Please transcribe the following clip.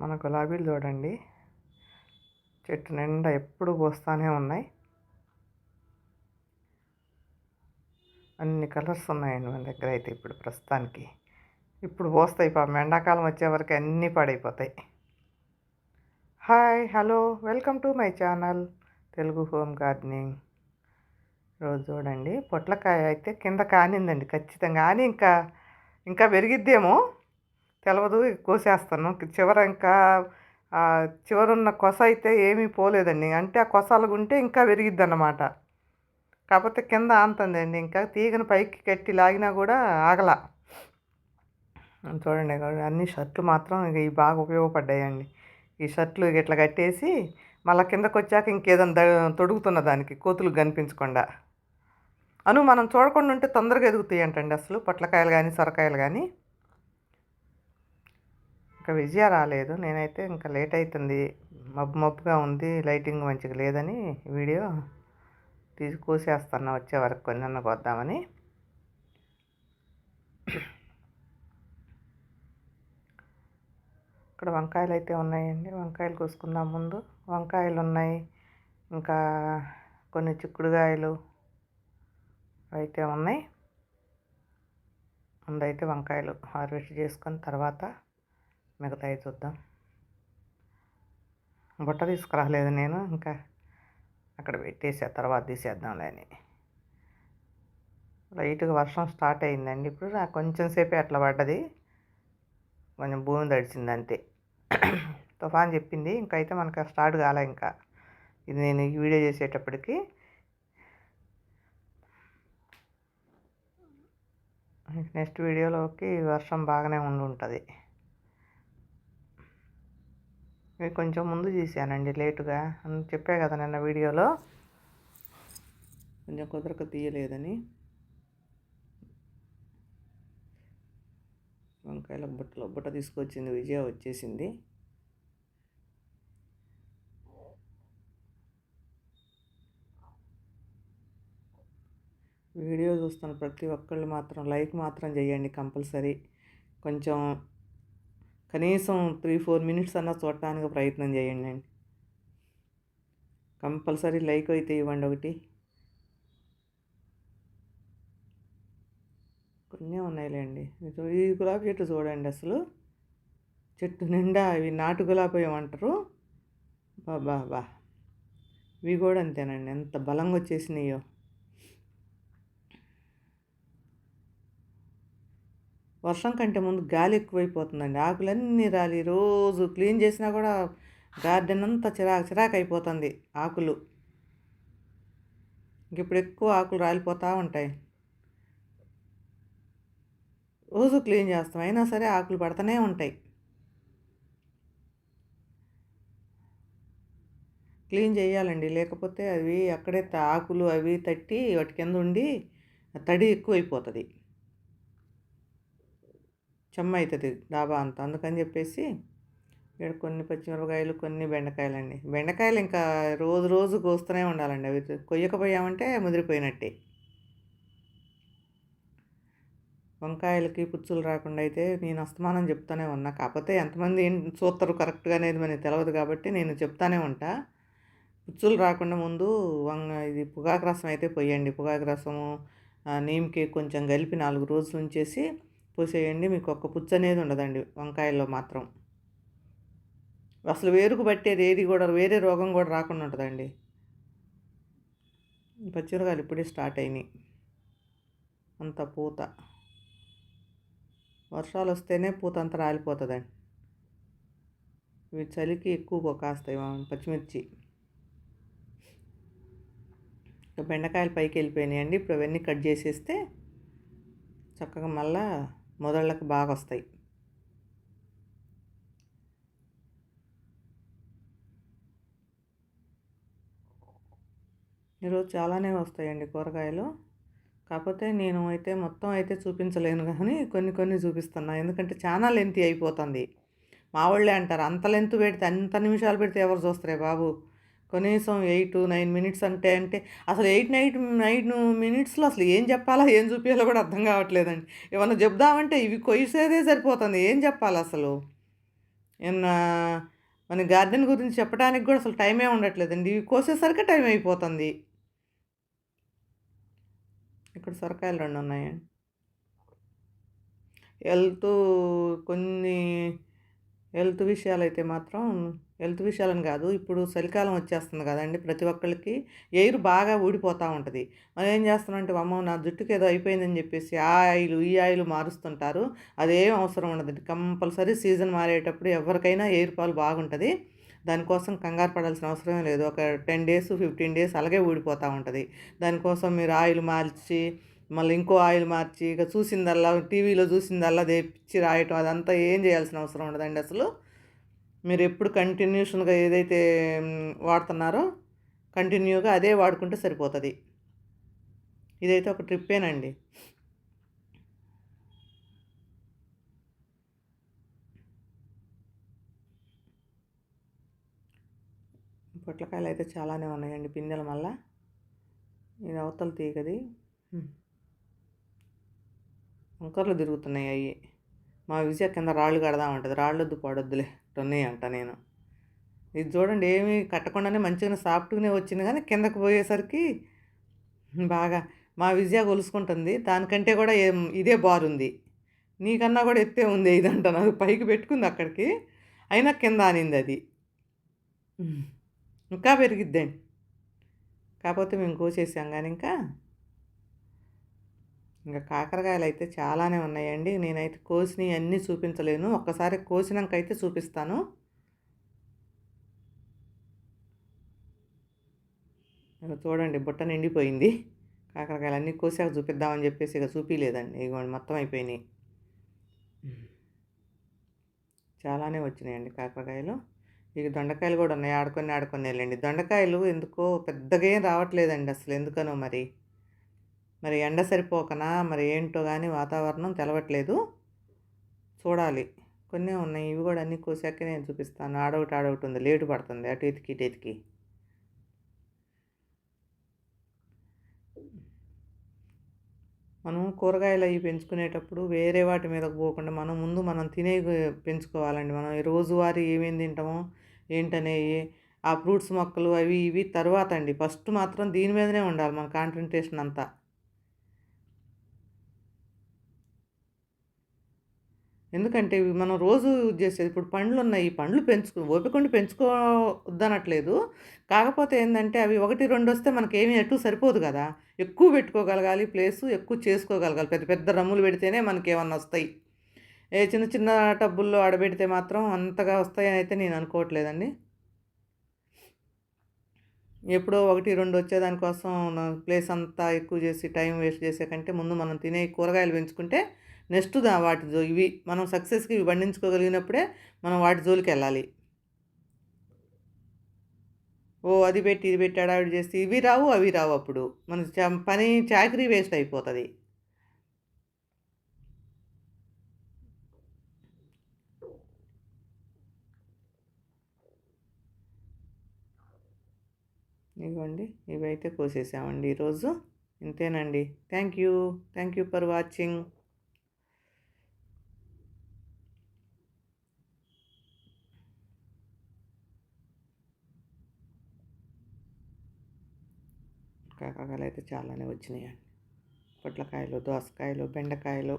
మన గులాబీలు చూడండి. చెట్టు నిండా ఎప్పుడు పోస్తూనే ఉన్నాయి. అన్ని కలర్స్ ఉన్నాయండి మన దగ్గర అయితే ఇప్పుడు ప్రస్తుతానికి. ఇప్పుడు పోస్తాయి పాపం ఎండాకాలం వచ్చే వరకు అన్నీ పాడైపోతాయి. Hi hello welcome to my channel Telugu home gardening. రోజు చూడండి పొట్లకాయ అయితే కింద కానిందండి ఖచ్చితంగా. కానీ ఇంకా ఇంకా పెరిగిద్దేమో. తెలవదు కోసేస్తాను. చివర ఇంకా చివరున్న కొస అయితే ఏమీ పోలేదండి. అంటే ఆ కొసలు ఉంటే ఇంకా పెరిగిద్ది అన్నమాట కాకపోతే కింద ఆంతుందండి ఇంకా తీగను పైకి కట్టి లాగినా కూడా ఆగల. చూడండి అన్ని షర్ట్లు మాత్రం ఇక ఇవి బాగా ఉపయోగపడ్డాయండి. ఈ షర్ట్లు ఇట్లా కట్టేసి మళ్ళీ కిందకు వచ్చాక ఇంకేదైనా తొడుగుతున్న దానికి కోతులు కనిపించకుండా. అను మనం చూడకుండా ఉంటే తొందరగా ఎదుగుతాయి అంటండి అసలు. పొట్లకాయలు కానీ సొరకాయలు కానీ ఇంకా విజయ రాలేదు. నేనైతే ఇంకా లేట్ అవుతుంది మబ్బు మబ్బుగా ఉంది. లైటింగ్ మంచిగా లేదని వీడియో తీసి కూసేస్తాను వచ్చే వరకు కొన్ని కొద్దామని. ఇక్కడ వంకాయలు అయితే ఉన్నాయండి. వంకాయలు కోసుకుందాం ముందు. వంకాయలు ఉన్నాయి. ఇంకా కొన్ని చిక్కుడుకాయలు అయితే ఉన్నాయి. ముందైతే వంకాయలు హార్వెస్ట్ చేసుకుని తర్వాత మిగతాయి చూద్దాం. బుట్ట తీసుకురాలేదు నేను ఇంకా అక్కడ పెట్టేసి తర్వాత తీసేద్దాంలే అని. లైట్గా వర్షం స్టార్ట్ అయిందండి ఇప్పుడు నాకు కొంచెం సేపే అట్లా పడ్డది. కొంచెం భూమి తడిచింది అంతే. తుఫాన్ చెప్పింది ఇంకైతే మనకు స్టార్ట్ కాలే ఇంకా. ఇది నేను ఈ వీడియో చేసేటప్పటికి. నెక్స్ట్ వీడియోలోకి వర్షం బాగానే ఉండి ఉంటుంది ఇవి కొంచెం ముందు తీసానండి లేటుగా. అని చెప్పా కదా నిన్న వీడియోలో. కొంచెం కుదరక తీయలేదని. వంకాయల బుట్టలో బుట్ట తీసుకొచ్చింది విజయ వచ్చేసింది. వీడియో చూస్తున్న ప్రతి ఒక్కళ్ళు మాత్రం లైక్ మాత్రం చేయండి కంపల్సరీ. కొంచెం కనీసం త్రీ ఫోర్ మినిట్స్ అన్నా చూడటానికి ప్రయత్నం చేయండి అండి. కంపల్సరీ లైక్ అయితే ఇవ్వండి ఒకటి. కొన్ని ఉన్నాయిలేండి. ఈ గులాబీ చెట్టు చూడండి అసలు. చెట్టు నిండా ఇవి నాటు గులాబీ ఏమంటారు బాబా బా. ఇవి కూడా అంతేనండి. ఎంత బలంగా వచ్చేసినాయో. వర్షం కంటే ముందు గాలి ఎక్కువైపోతుందండి. ఆకులన్నీ రాలి. రోజు క్లీన్ చేసినా కూడా గార్డెన్ అంతా చిరాకు చిరాకు అయిపోతుంది ఆకులు. ఇంక ఇప్పుడు ఎక్కువ ఆకులు రాలిపోతూ ఉంటాయి. రోజు క్లీన్ చేస్తాం. అయినా సరే ఆకులు పడుతూనే ఉంటాయి. క్లీన్ చేయాలండి. లేకపోతే అవి అక్కడే ఆకులు అవి తట్టి వాటి కింద ఉండి తడి ఎక్కువైపోతుంది. చెమ్మ అవుతుంది డాబా అంతా. అందుకని చెప్పేసి ఇక్కడ కొన్ని పచ్చిమిరపకాయలు కొన్ని బెండకాయలండి. బెండకాయలు ఇంకా రోజు రోజు కోస్తూనే ఉండాలండి. అవి కొయ్యకపోయామంటే ముదిరిపోయినట్టే. వంకాయలకి పుచ్చులు రాకుండా అయితే నేను అస్తమానం చెప్తానే ఉన్నా. కాకపోతే ఎంతమంది చూస్తారు కరెక్ట్గా అనేది మనకి తెలియదు కాబట్టి నేను చెప్తానే ఉంటా. పుచ్చులు రాకుండా ముందు వంగ ఇది పొగాకు రసం అయితే పోయండి. పొగాకు రసము నీమ్కి కొంచెం కలిపి నాలుగు రోజులు ఉంచేసి పోసేయండి మీకు ఒక్క పుచ్చు అనేది ఉండదండి వంకాయల్లో మాత్రం. అసలు వేరుకు పట్టేది ఏది కూడా వేరే రోగం కూడా రాకుండా ఉంటుందండి. పచ్చిమిరకాయలు ఇప్పుడే స్టార్ట్ అయినాయి. అంత పూత. వర్షాలు వస్తేనే పూత అంతా రాలిపోతుందండి. ఇవి చలికి ఎక్కువ కాస్తాయి పచ్చిమిర్చి. బెండకాయలు పైకి వెళ్ళిపోయినాయండి ఇప్పుడు అవన్నీ కట్ చేసేస్తే చక్కగా మళ్ళా మొదళ్ళకు బాగా వస్తాయి ఈరోజు చాలానే వస్తాయండి కూరగాయలు. కాకపోతే నేను అయితే మొత్తం అయితే చూపించలేను కానీ కొన్ని కొన్ని చూపిస్తున్నా. ఎందుకంటే చాలా లెంత్ అయిపోతుంది. మా వాళ్ళే అంటారు అంత లెంత్ పెడితే అంత నిమిషాలు పెడితే ఎవరు చూస్తారే బాబు? కనీసం ఎయిట్ నైన్ మినిట్స్ అంటే అంటే అసలు ఎయిట్ నైట్ నైన్ మినిట్స్లో అసలు ఏం చెప్పాలా ఏం చూపించాలో కూడా అర్థం కావట్లేదండి. ఏమన్నా చెప్దామంటే ఇవి కొయ్యేదే సరిపోతుంది. ఏం చెప్పాలి అసలు? ఏమన్నా మన గార్డెన్ గురించి చెప్పడానికి కూడా అసలు టైమే ఉండట్లేదండి. ఇవి కోసేసరికి టైం అయిపోతుంది. ఇక్కడ సొరకాయలు రెండు ఉన్నాయండి. హెల్త్ కొన్ని హెల్త్ విషయాలు అయితే మాత్రం హెల్త్ విషయాలను కాదు. ఇప్పుడు చలికాలం వచ్చేస్తుంది కదండి ప్రతి ఒక్కరికి ఎయిర్ బాగా ఊడిపోతూ ఉంటుంది. మనం ఏం చేస్తున్నామంటే అమ్మ నా జుట్టుకి ఏదో అయిపోయిందని చెప్పేసి ఆ ఆయిల్ ఈ ఆయిల్ మారుస్తుంటారు. అదేం అవసరం ఉండదండి కంపల్సరీ సీజన్ మారేటప్పుడు ఎవరికైనా ఎయిర్ పాలు బాగుంటుంది. దానికోసం కంగారు పడాల్సిన అవసరం లేదు. ఒక టెన్ డేస్ ఫిఫ్టీన్ డేస్ అలాగే ఊడిపోతూ ఉంటుంది. దానికోసం మీరు ఆయిల్ మార్చి మళ్ళీ ఇంకో ఆయిల్ మార్చి ఇక చూసిందల్లా టీవీలో చూసిందల్లా తెప్పించి రాయటం అదంతా ఏం చేయాల్సిన అవసరం ఉండదండి అసలు? మీరు ఎప్పుడు కంటిన్యూషన్గా ఏదైతే వాడుతున్నారో కంటిన్యూగా అదే వాడుకుంటే సరిపోతుంది. ఇదైతే ఒక ట్రిప్పేనండి. పొట్లకాయలు అయితే చాలానే ఉన్నాయండి పిందెల మళ్ళా ఇది అవతల తీగది. వంకర్లు తిరుగుతున్నాయి అవి మా విజయ కింద రాళ్ళు కడదాం రాళ్ళొద్దు పడొద్దులే. ఉన్నాయి అంట నేను. ఇది చూడండి ఏమీ కట్టకుండానే మంచిగా సాఫ్ట్గానే వచ్చింది కానీ కిందకు పోయేసరికి బాగా మా విజయ కొలుసుకుంటుంది. దానికంటే కూడా ఏం ఇదే బారుంది నీకన్నా కూడా ఎత్తే ఉంది ఇది అంటాను అది పైకి పెట్టుకుంది అక్కడికి. అయినా కింద అనింది అది. ఇంకా పెరిగిద్దండి కాకపోతే మేము కోసేసాం కానీ ఇంకా ఇంకా కాకరకాయలు అయితే చాలానే ఉన్నాయండి. నేనైతే కోసినవి అన్నీ చూపించలేను. ఒక్కసారి కోసినాకైతే చూపిస్తాను. ఇక చూడండి బుట్ట నిండిపోయింది. కాకరకాయలు అన్నీ కోసాక చూపిద్దామని చెప్పేసి ఇక చూపించలేదండి ఇగోండి మొత్తం అయిపోయినాయి. చాలానే వచ్చినాయండి కాకరకాయలు. ఇక దొండకాయలు కూడా ఉన్నాయి. ఆడుకొని ఆడుకొని వెళ్ళండి. దొండకాయలు ఎందుకో పెద్దగా ఏం రావట్లేదండి అసలు. ఎందుకనో మరి? మరి ఎండ సరిపోకనా? మరి ఏంటో కానీ వాతావరణం తెలవట్లేదు. చూడాలి. కొన్ని ఉన్నాయి. ఇవి కూడా అన్నీ కోసాక నేను చూపిస్తాను. ఆడొకటి ఆడొకటి ఉంది. లేటు పడుతుంది. అటు ఇటుకి ఇటు ఇటుకి. మనం కూరగాయలు అవి పెంచుకునేటప్పుడు వేరే వాటి మీదకు పోకుండా మనం ముందు మనం తినే పెంచుకోవాలండి. మనం రోజువారీ ఏమేమి తింటామో ఏంటనేవి ఆ ఫ్రూట్స్ మొక్కలు అవి ఇవి తర్వాత అండి. ఫస్ట్ మాత్రం దీని మీదనే ఉండాలి మన కాన్సన్ట్రేషన్ అంతా. ఎందుకంటే మనం రోజు యూజ్ చేసేది ఇప్పుడు పండ్లు ఉన్నాయి ఈ పండ్లు పెంచుకో ఓపికండి పెంచుకోవద్దనట్లేదు కాకపోతే ఏంటంటే అవి ఒకటి రెండు వస్తే మనకి ఏమీ ఎటు సరిపోదు కదా. ఎక్కువ పెట్టుకోగలగాలి ప్లేసు ఎక్కువ చేసుకోగలగాలి. పెద్ద పెద్ద రమ్ములు పెడితేనే మనకి ఏమన్నా వస్తాయి. ఏ చిన్న చిన్న టబ్బుల్లో ఆడబెడితే మాత్రం అంతగా వస్తాయని అయితే నేను అనుకోవట్లేదండి. ఎప్పుడో ఒకటి రెండు వచ్చేదానికోసం ప్లేస్ అంతా ఎక్కువ చేసి టైం వేస్ట్ చేసే కంటే ముందు మనం తినే కూరగాయలు పెంచుకుంటే నెక్స్ట్ వాటి జో ఇవి మనం సక్సెస్కి ఇవి పండించుకోగలిగినప్పుడే మనం వాటి జోలికి వెళ్ళాలి. ఓ అది పెట్టి ఇది పెట్టి అడావిడి చేస్తే ఇవి రావు అవి రావు అప్పుడు. మన పని చాకరీ వేస్ట్ అయిపోతుంది. ఇదిగోండి ఇవైతే కోసేసామండి ఈరోజు. ఇంతేనండి. Thank you. Thank you for watching. కాకరకాయలు అయితే చాలానే వచ్చినాయండి. పొట్లకాయలు దోసకాయలు బెండకాయలు